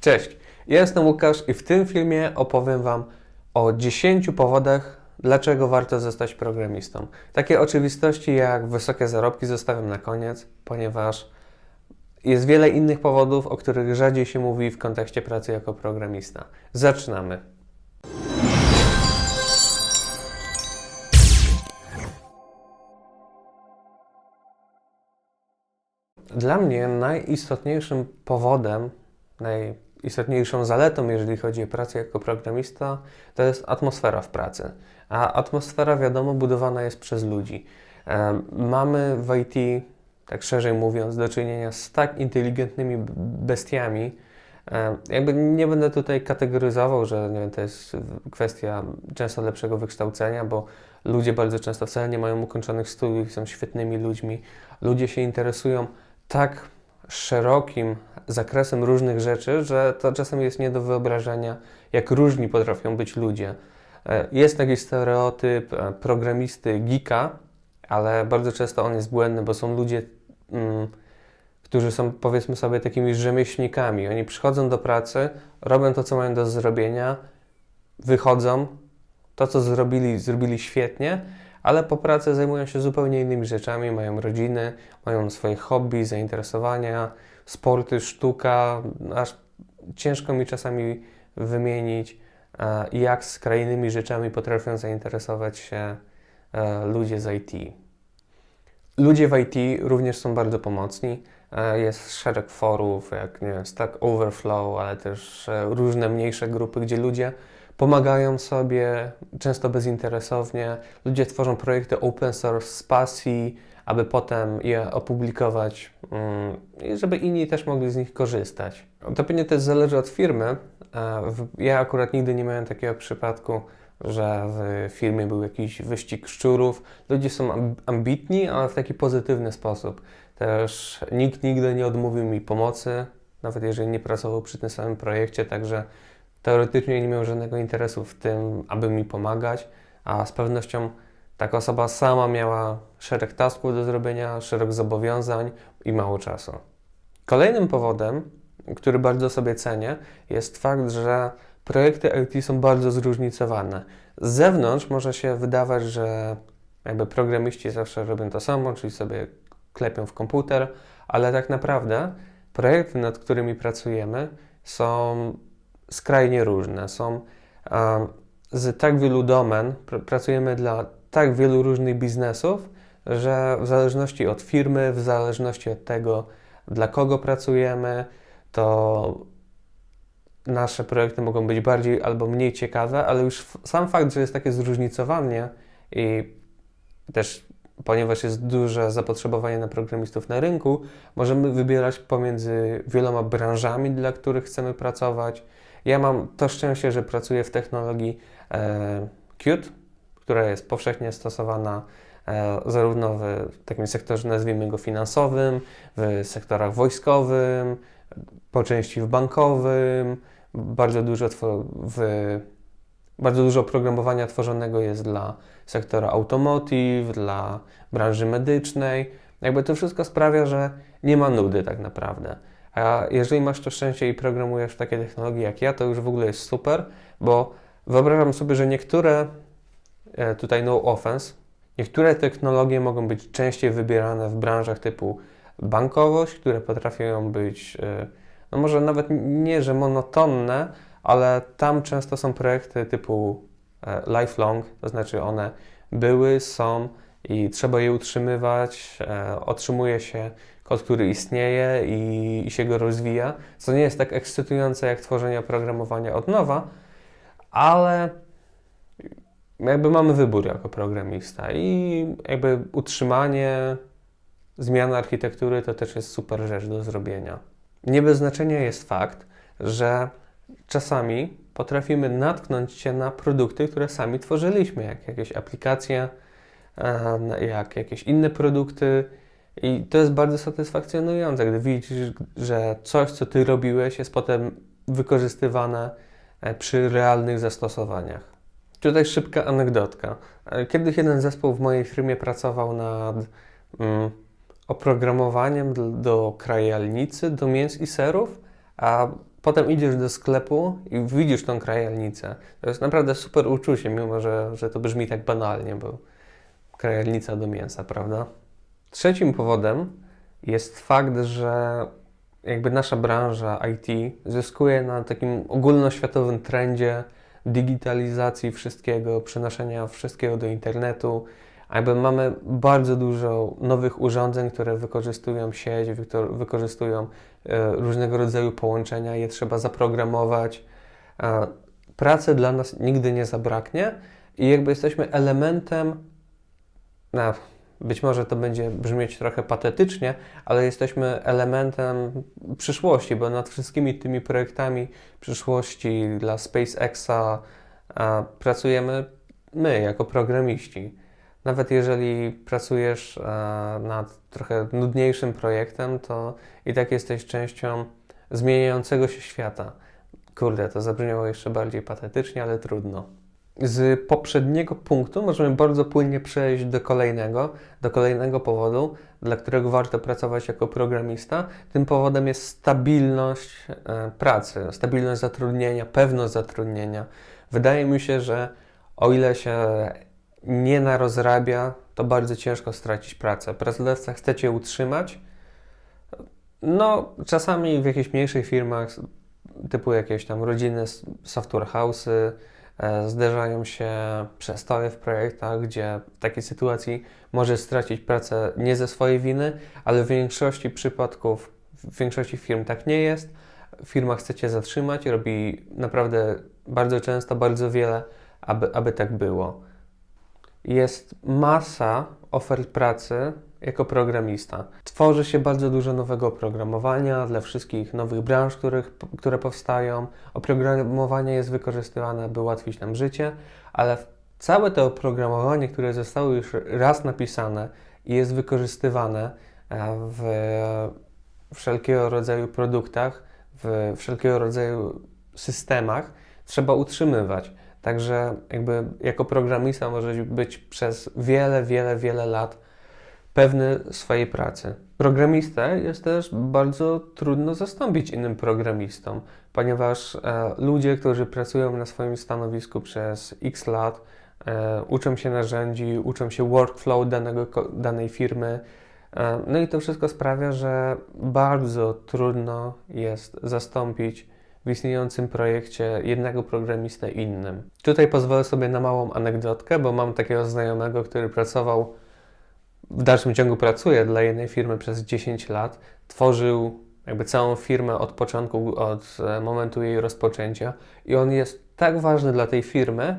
Cześć, jestem Łukasz i w tym filmie opowiem Wam o 10 powodach, dlaczego warto zostać programistą. Takie oczywistości jak wysokie zarobki zostawiam na koniec, ponieważ jest wiele innych powodów, o których rzadziej się mówi w kontekście pracy jako programista. Zaczynamy. Dla mnie najistotniejszym powodem, najistotniejszą zaletą, jeżeli chodzi o pracę jako programista, to jest atmosfera w pracy. A atmosfera, wiadomo, budowana jest przez ludzi. Mamy w IT, tak szerzej mówiąc, do czynienia z tak inteligentnymi bestiami. Jakby nie będę tutaj kategoryzował, że nie wiem, to jest kwestia często lepszego wykształcenia, bo ludzie bardzo często wcale nie mają ukończonych studiów, są świetnymi ludźmi. Ludzie się interesują tak szerokim zakresem różnych rzeczy, że to czasem jest nie do wyobrażenia, jak różni potrafią być ludzie. E, Jest taki stereotyp e, programisty geeka, ale bardzo często on jest błędny, bo są ludzie, mm, którzy są powiedzmy sobie takimi rzemieślnikami. Oni przychodzą do pracy, robią to, co mają do zrobienia, wychodzą, to, co zrobili, zrobili świetnie, ale po pracy zajmują się zupełnie innymi rzeczami, mają rodziny, mają swoje hobby, zainteresowania, sporty, sztuka, aż ciężko mi czasami wymienić, e, jak skrajnymi rzeczami potrafią zainteresować się e, ludzie z IT. Ludzie w IT również są bardzo pomocni. E, Jest szereg forów, jak nie wiem, Stack Overflow, ale też różne mniejsze grupy, gdzie ludzie pomagają sobie, często bezinteresownie. Ludzie tworzą projekty open source z pasji, aby potem je opublikować mm, i żeby inni też mogli z nich korzystać. To pewnie też zależy od firmy. E, Ja akurat nigdy nie miałem takiego przypadku, że w firmie był jakiś wyścig szczurów. Ludzie są amb- ambitni, ale w taki pozytywny sposób. Też nikt nigdy nie odmówił mi pomocy, nawet jeżeli nie pracował przy tym samym projekcie, także teoretycznie nie miał żadnego interesu w tym, aby mi pomagać, a z pewnością taka osoba sama miała szereg tasków do zrobienia, szereg zobowiązań i mało czasu. Kolejnym powodem, który bardzo sobie cenię, jest fakt, że projekty IT są bardzo zróżnicowane. Z zewnątrz może się wydawać, że jakby programiści zawsze robią to samo, czyli sobie klepią w komputer, ale tak naprawdę projekty, nad którymi pracujemy, są skrajnie różne. Są um, z tak wielu domen, pr- pracujemy dla tak wielu różnych biznesów, że w zależności od firmy, w zależności od tego, dla kogo pracujemy, to nasze projekty mogą być bardziej albo mniej ciekawe, ale już sam fakt, że jest takie zróżnicowanie i też ponieważ jest duże zapotrzebowanie na programistów na rynku, możemy wybierać pomiędzy wieloma branżami, dla których chcemy pracować. Ja mam to szczęście, że pracuję w technologii e, Qt, która jest powszechnie stosowana e, zarówno w takim sektorze, nazwijmy go finansowym, w sektorach wojskowym, po części w bankowym. Bardzo dużo, w, bardzo dużo oprogramowania tworzonego jest dla sektora automotive, dla branży medycznej. Jakby to wszystko sprawia, że nie ma nudy tak naprawdę. A jeżeli masz to szczęście i programujesz takie technologie jak ja, to już w ogóle jest super, bo wyobrażam sobie, że niektóre, tutaj no offense, niektóre technologie mogą być częściej wybierane w branżach typu bankowość, które potrafią być, e, no może nawet nie, że monotonne, ale tam często są projekty typu e, lifelong, to znaczy one były, są i trzeba je utrzymywać, e, otrzymuje się kod, który istnieje i, i się go rozwija, co nie jest tak ekscytujące jak tworzenie oprogramowania od nowa, ale jakby mamy wybór jako programista i jakby utrzymanie, zmiana architektury to też jest super rzecz do zrobienia. Nie bez znaczenia jest fakt, że czasami potrafimy natknąć się na produkty, które sami tworzyliśmy, jak jakieś aplikacje, jak jakieś inne produkty. I to jest bardzo satysfakcjonujące, gdy widzisz, że coś, co ty robiłeś, jest potem wykorzystywane e, przy realnych zastosowaniach. Tutaj szybka anegdotka. E, Kiedyś jeden zespół w mojej firmie pracował nad mm, oprogramowaniem do krajalnicy, do mięs i serów, a potem idziesz do sklepu i widzisz tą krajalnicę. To jest naprawdę super uczucie, mimo że, że to brzmi tak banalnie, bo krajalnica do mięsa, prawda? Trzecim powodem jest fakt, że jakby nasza branża IT zyskuje na takim ogólnoświatowym trendzie digitalizacji wszystkiego, przenoszenia wszystkiego do internetu. Jakby mamy bardzo dużo nowych urządzeń, które wykorzystują sieć, wyko- wykorzystują e, różnego rodzaju połączenia, je trzeba zaprogramować. E, pracy dla nas nigdy nie zabraknie i jakby jesteśmy elementem, no, być może to będzie brzmieć trochę patetycznie, ale jesteśmy elementem przyszłości, bo nad wszystkimi tymi projektami przyszłości dla SpaceXa pracujemy my jako programiści. Nawet jeżeli pracujesz nad trochę nudniejszym projektem, to i tak jesteś częścią zmieniającego się świata. Kurde, to zabrzmiało jeszcze bardziej patetycznie, ale trudno. Z poprzedniego punktu możemy bardzo płynnie przejść do kolejnego, do kolejnego powodu, dla którego warto pracować jako programista. Tym powodem jest stabilność e, pracy, stabilność zatrudnienia, pewność zatrudnienia. Wydaje mi się, że o ile się nie narozrabia, to bardzo ciężko stracić pracę. Pracodawca chce Cię utrzymać. No, czasami w jakichś mniejszych firmach, typu jakieś tam rodziny, software house'y, zderzają się przestoje w projektach, gdzie w takiej sytuacji może stracić pracę nie ze swojej winy, ale w większości przypadków, w większości firm tak nie jest. Firma chce Cię zatrzymać, robi naprawdę bardzo często bardzo wiele, aby, aby tak było jest masa ofert pracy jako programista. Tworzy się bardzo dużo nowego oprogramowania dla wszystkich nowych branż, których, które powstają. Oprogramowanie jest wykorzystywane, by ułatwić nam życie, ale całe to oprogramowanie, które zostało już raz napisane i jest wykorzystywane e, w wszelkiego rodzaju produktach, w wszelkiego rodzaju systemach, trzeba utrzymywać. Także jakby jako programista możesz być przez wiele, wiele, wiele lat pewny swojej pracy. Programistę jest też bardzo trudno zastąpić innym programistą, ponieważ e, ludzie, którzy pracują na swoim stanowisku przez x lat, e, uczą się narzędzi, uczą się workflow danego, danej firmy, e, no i to wszystko sprawia, że bardzo trudno jest zastąpić w istniejącym projekcie jednego programistę innym. Tutaj pozwolę sobie na małą anegdotkę, bo mam takiego znajomego, który pracował, w dalszym ciągu pracuje dla jednej firmy przez 10 lat, tworzył jakby całą firmę od początku, od e, momentu jej rozpoczęcia i on jest tak ważny dla tej firmy,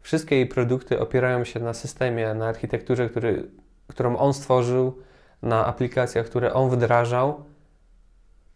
wszystkie jej produkty opierają się na systemie, na architekturze, który, którą on stworzył, na aplikacjach, które on wdrażał,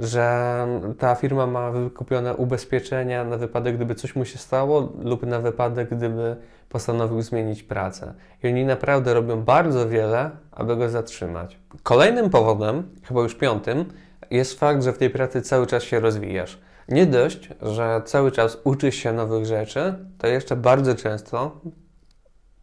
że ta firma ma wykupione ubezpieczenia na wypadek, gdyby coś mu się stało, lub na wypadek, gdyby postanowił zmienić pracę. I oni naprawdę robią bardzo wiele, aby go zatrzymać. Kolejnym powodem, chyba już piątym, jest fakt, że w tej pracy cały czas się rozwijasz. Nie dość, że cały czas uczysz się nowych rzeczy, to jeszcze bardzo często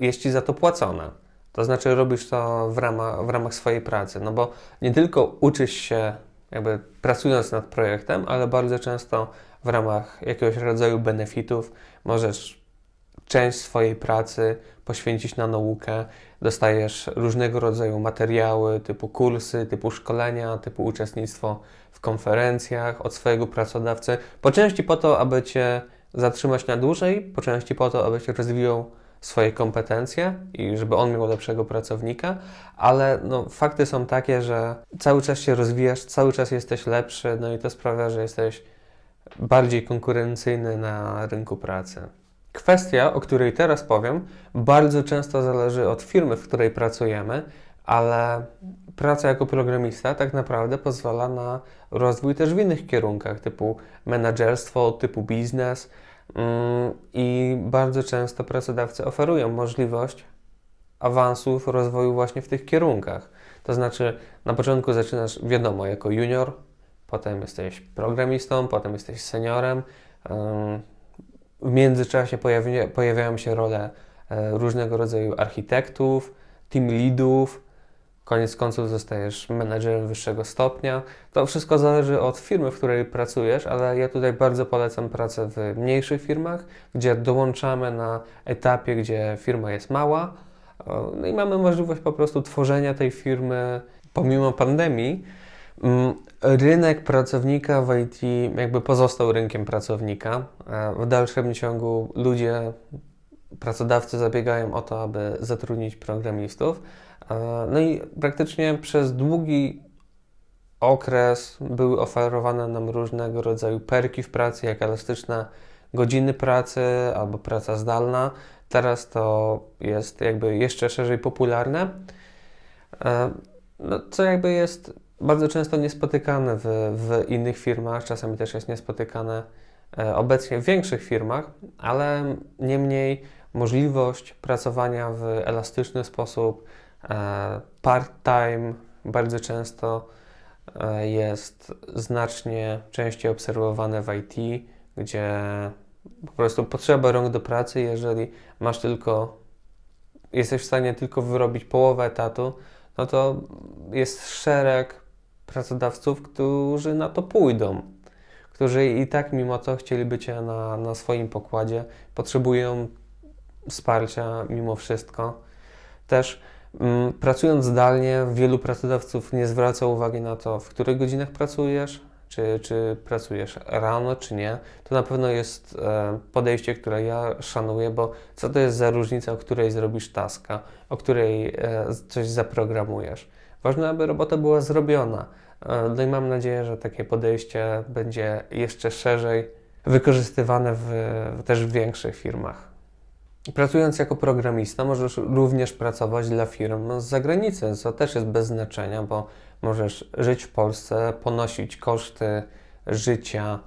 jest ci za to płacone. To znaczy robisz to w ramach, w ramach swojej pracy, no bo nie tylko uczysz się jakby pracując nad projektem, ale bardzo często w ramach jakiegoś rodzaju benefitów możesz część swojej pracy poświęcić na naukę. Dostajesz różnego rodzaju materiały, typu kursy, typu szkolenia, typu uczestnictwo w konferencjach od swojego pracodawcy. Po części po to, aby Cię zatrzymać na dłużej, po części po to, aby Cię rozwijał swoje kompetencje i żeby on miał lepszego pracownika, ale no, fakty są takie, że cały czas się rozwijasz, cały czas jesteś lepszy, no i to sprawia, że jesteś bardziej konkurencyjny na rynku pracy. Kwestia, o której teraz powiem, bardzo często zależy od firmy, w której pracujemy, ale praca jako programista tak naprawdę pozwala na rozwój też w innych kierunkach, typu menedżerstwo, typu biznes I bardzo często pracodawcy oferują możliwość awansów, rozwoju właśnie w tych kierunkach. To znaczy, na początku zaczynasz, wiadomo, jako junior, potem jesteś programistą, potem jesteś seniorem. W międzyczasie pojawia, pojawiają się role e, różnego rodzaju architektów, team leadów, koniec końców zostajesz menedżerem wyższego stopnia. To wszystko zależy od firmy, w której pracujesz, ale ja tutaj bardzo polecam pracę w mniejszych firmach, gdzie dołączamy na etapie, gdzie firma jest mała. No i mamy możliwość po prostu tworzenia tej firmy pomimo pandemii. Mm, Rynek pracownika w IT jakby pozostał rynkiem pracownika. E, W dalszym ciągu ludzie, pracodawcy zabiegają o to, aby zatrudnić programistów. E, No i praktycznie przez długi okres były oferowane nam różnego rodzaju perki w pracy, jak elastyczne godziny pracy albo praca zdalna. Teraz to jest jakby jeszcze szerzej popularne. E, No, co jakby jest bardzo często niespotykane w, w innych firmach, czasami też jest niespotykane e, obecnie w większych firmach, ale niemniej możliwość pracowania w elastyczny sposób, part-time bardzo często e, jest znacznie częściej obserwowane w IT, gdzie po prostu potrzeba rąk do pracy, jeżeli masz tylko, jesteś w stanie tylko wyrobić połowę etatu, no to jest szereg pracodawców, którzy na to pójdą, którzy i tak mimo to chcieliby Cię na, na swoim pokładzie, potrzebują wsparcia mimo wszystko. Też pracując zdalnie, wielu pracodawców nie zwraca uwagi na to, w których godzinach pracujesz, czy, czy pracujesz rano, czy nie. To na pewno jest e, podejście, które ja szanuję, bo co to jest za różnica, o której zrobisz taska, o której e, coś zaprogramujesz. Ważne, aby robota była zrobiona. E, No i mam nadzieję, że takie podejście będzie jeszcze szerzej wykorzystywane w, też w większych firmach. Pracując jako programista, możesz również pracować dla firm z zagranicy, co też jest bez znaczenia, bo możesz żyć w Polsce, ponosić koszty życia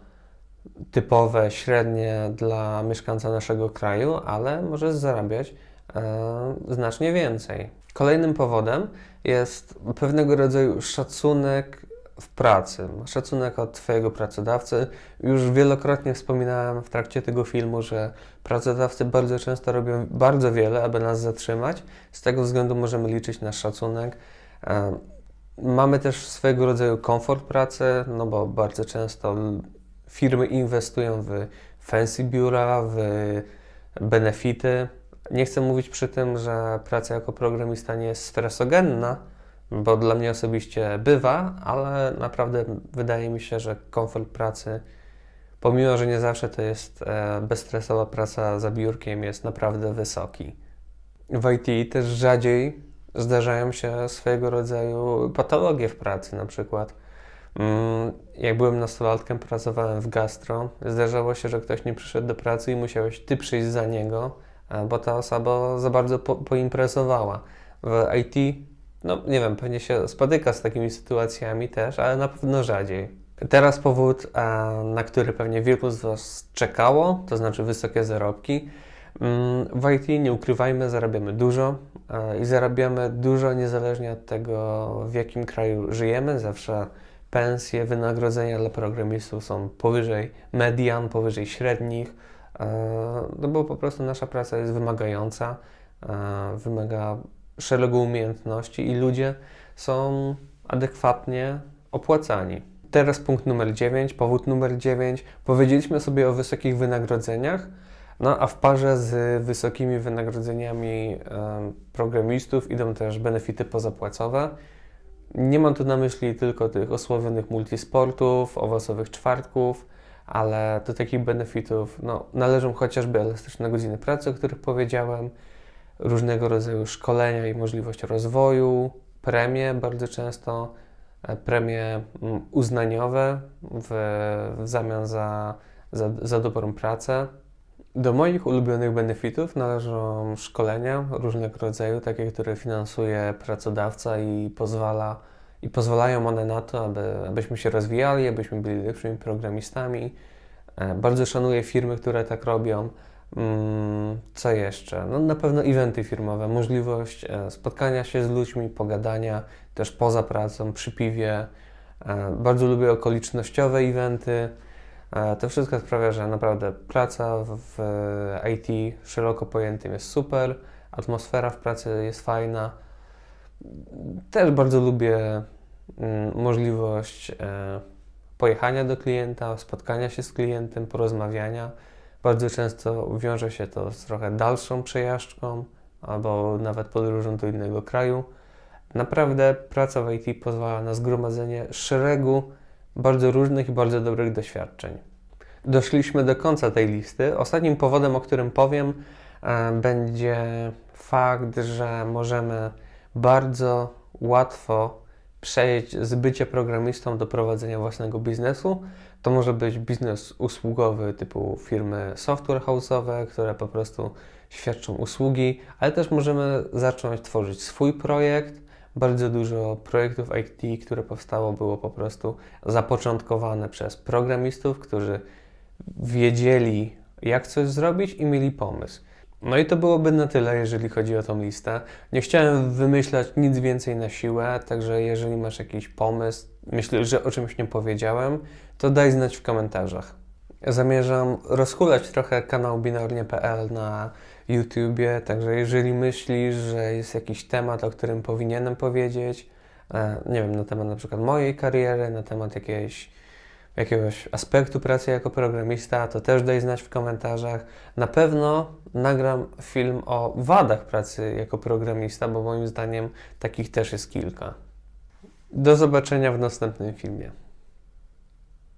typowe, średnie dla mieszkańca naszego kraju, ale możesz zarabiać e, znacznie więcej. Kolejnym powodem jest pewnego rodzaju szacunek w pracy, szacunek od Twojego pracodawcy. Już wielokrotnie wspominałem w trakcie tego filmu, że pracodawcy bardzo często robią bardzo wiele, aby nas zatrzymać. Z tego względu możemy liczyć na szacunek. Mamy też swego rodzaju komfort pracy, no bo bardzo często firmy inwestują w fancy biura, w benefity. Nie chcę mówić przy tym, że praca jako programista nie jest stresogenna, bo dla mnie osobiście bywa, ale naprawdę wydaje mi się, że komfort pracy, pomimo że nie zawsze to jest e, bezstresowa praca za biurkiem, jest naprawdę wysoki. W IT też rzadziej zdarzają się swojego rodzaju patologie w pracy, na przykład. mm, Jak byłem nastolatkiem, pracowałem w gastro. Zdarzało się, że ktoś nie przyszedł do pracy i musiałeś ty przyjść za niego, e, bo ta osoba za bardzo po, poimprezowała. W IT, no nie wiem, pewnie się spotyka z takimi sytuacjami też, ale na pewno rzadziej. Teraz powód, na który pewnie wielu z Was czekało, to znaczy wysokie zarobki. Mm, W IT nie ukrywajmy, zarabiamy dużo i zarabiamy dużo niezależnie od tego, w jakim kraju żyjemy. Zawsze pensje, wynagrodzenia dla programistów są powyżej median, powyżej średnich, no bo po prostu nasza praca jest wymagająca, wymaga szeregu umiejętności i ludzie są adekwatnie opłacani. Teraz punkt numer 9, powód numer 9. Powiedzieliśmy sobie o wysokich wynagrodzeniach, no a w parze z wysokimi wynagrodzeniami programistów idą też benefity pozapłacowe. Nie mam tu na myśli tylko tych osławionych multisportów, owocowych czwartków, ale do takich benefitów no, należą chociażby elastyczne godziny pracy, o których powiedziałem, różnego rodzaju szkolenia i możliwość rozwoju, premie bardzo często, e, premie mm, uznaniowe w, w zamian za, za, za dobrą pracę. Do moich ulubionych benefitów należą szkolenia różnego rodzaju, takie, które finansuje pracodawca i pozwala i pozwalają one na to, aby, abyśmy się rozwijali, abyśmy byli lepszymi programistami. E, Bardzo szanuję firmy, które tak robią. Mm, Co jeszcze? No, na pewno eventy firmowe, możliwość e, spotkania się z ludźmi, pogadania też poza pracą, przy piwie. E, Bardzo lubię okolicznościowe eventy. E, To wszystko sprawia, że naprawdę praca w IT szeroko pojętym jest super, atmosfera w pracy jest fajna. Też bardzo lubię mm, możliwość pojechania do klienta, spotkania się z klientem, porozmawiania. Bardzo często wiąże się to z trochę dalszą przejażdżką albo nawet podróżą do innego kraju. Naprawdę praca w IT pozwala na zgromadzenie szeregu bardzo różnych i bardzo dobrych doświadczeń. Doszliśmy do końca tej listy. Ostatnim powodem, o którym powiem, e, będzie fakt, że możemy bardzo łatwo przejść z bycia programistą do prowadzenia własnego biznesu. To może być biznes usługowy typu firmy software house'owe, które po prostu świadczą usługi, ale też możemy zacząć tworzyć swój projekt. Bardzo dużo projektów IT, które powstało, było po prostu zapoczątkowane przez programistów, którzy wiedzieli, jak coś zrobić i mieli pomysł. No i to byłoby na tyle, jeżeli chodzi o tą listę. Nie chciałem wymyślać nic więcej na siłę, także jeżeli masz jakiś pomysł, myślę, że o czymś nie powiedziałem, to daj znać w komentarzach. Zamierzam rozhulać trochę kanał binarnie.pl na YouTubie, także jeżeli myślisz, że jest jakiś temat, o którym powinienem powiedzieć, e, nie wiem, na temat na przykład mojej kariery, na temat jakiejś jakiegoś aspektu pracy jako programista, to też daj znać w komentarzach. Na pewno nagram film o wadach pracy jako programista, bo moim zdaniem takich też jest kilka. Do zobaczenia w następnym filmie.